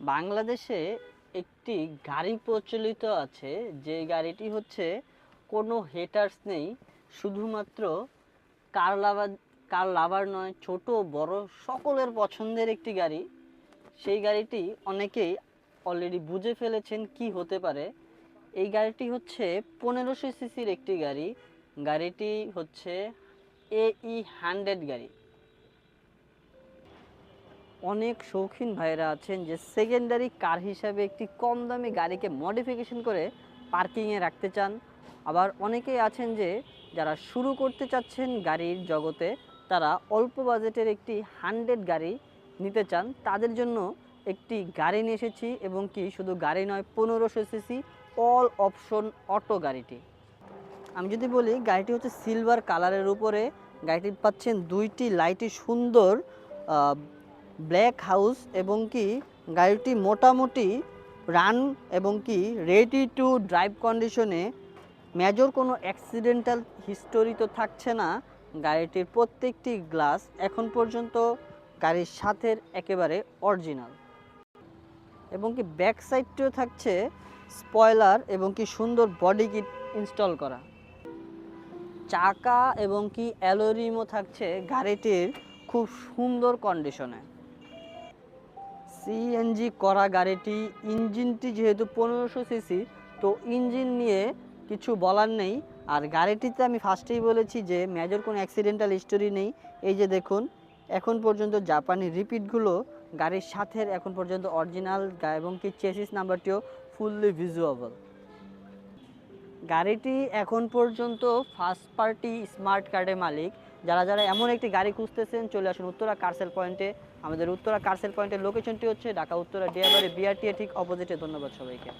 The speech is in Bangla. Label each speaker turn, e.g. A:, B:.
A: বাংলাদেশে একটি গাড়ি প্রচলিত আছে, যে গাড়িটি হচ্ছে কোনো হেটার্স নেই, শুধুমাত্র কার লাভার কার লাভার নয়, ছোট, বড়, সকলের পছন্দের একটি গাড়ি। সেই গাড়িটি অনেকেই অলরেডি বুঝে ফেলেছেন কি হতে পারে। এই গাড়িটি হচ্ছে পনেরোশো সিসির একটি গাড়ি। গাড়িটি হচ্ছে এই হান্ড্রেড গাড়ি। অনেক শৌখিন ভাইরা আছেন যে সেকেন্ডারি কার হিসাবে একটি কম দামি গাড়িকে মডিফিকেশন করে পার্কিংয়ে রাখতে চান। আবার অনেকেই আছেন যে যারা শুরু করতে চাচ্ছেন গাড়ির জগতে, তারা অল্প বাজেটের একটি হান্ড্রেড গাড়ি নিতে চান। তাদের জন্য একটি গাড়ি নিয়ে এসেছি এবং কি শুধু গাড়ি নয়, পনেরোশো সিসি অল অপশন অটো গাড়িটি। আমি যদি বলি, গাড়িটি হচ্ছে সিলভার কালারের উপরে। গাড়িটি পাচ্ছেন দুইটি লাইটি সুন্দর ব্ল্যাক হাউস এবং কি গাড়িটি মোটামুটি রান এবং কি রেডি টু ড্রাইভ কন্ডিশনে মেজর কোনো অ্যাক্সিডেন্টাল হিস্টোরি তো থাকছে না। গাড়িটির প্রত্যেকটি গ্লাস এখন পর্যন্ত গাড়ির সাথের একেবারে অরিজিনাল এবং কি ব্যাক সাইডটিও থাকছে স্পয়লার এবং কি সুন্দর বডি কিট ইনস্টল করা। চাকা এবং কি অ্যালোরিমও থাকছে গাড়িটির খুব সুন্দর কন্ডিশনে সিএনজি করা গাড়িটি ইঞ্জিনটি যেহেতু পনেরোশো সিসি, তো ইঞ্জিন নিয়ে কিছু বলার নেই। আর গাড়িটিতে আমি ফার্স্টেই বলেছি যে মেজর কোনো অ্যাক্সিডেন্টাল হিস্টোরি নেই। এই যে দেখুন, এখন পর্যন্ত জাপানি রিপিটগুলো গাড়ির সাথে এখন পর্যন্ত অরিজিনাল এবং কি চেসিস নাম্বারটিও ফুললি ভিজুয়াবল গাড়িটি এখন পর্যন্ত ফার্স্ট পার্টি স্মার্ট কার্ডের মালিক। যারা যারা এমন একটি গাড়ি খুঁজতেছেন, চলে আসুন উত্তরা কার্সেল পয়েন্টে। আমাদের উত্তরা কার্সেল পয়েন্টের লোকেশনটি হচ্ছে ঢাকা উত্তরা ডিয়াবাড়ি বিআরটিএ ঠিক অপোজিটে ধন্যবাদ সবাইকে।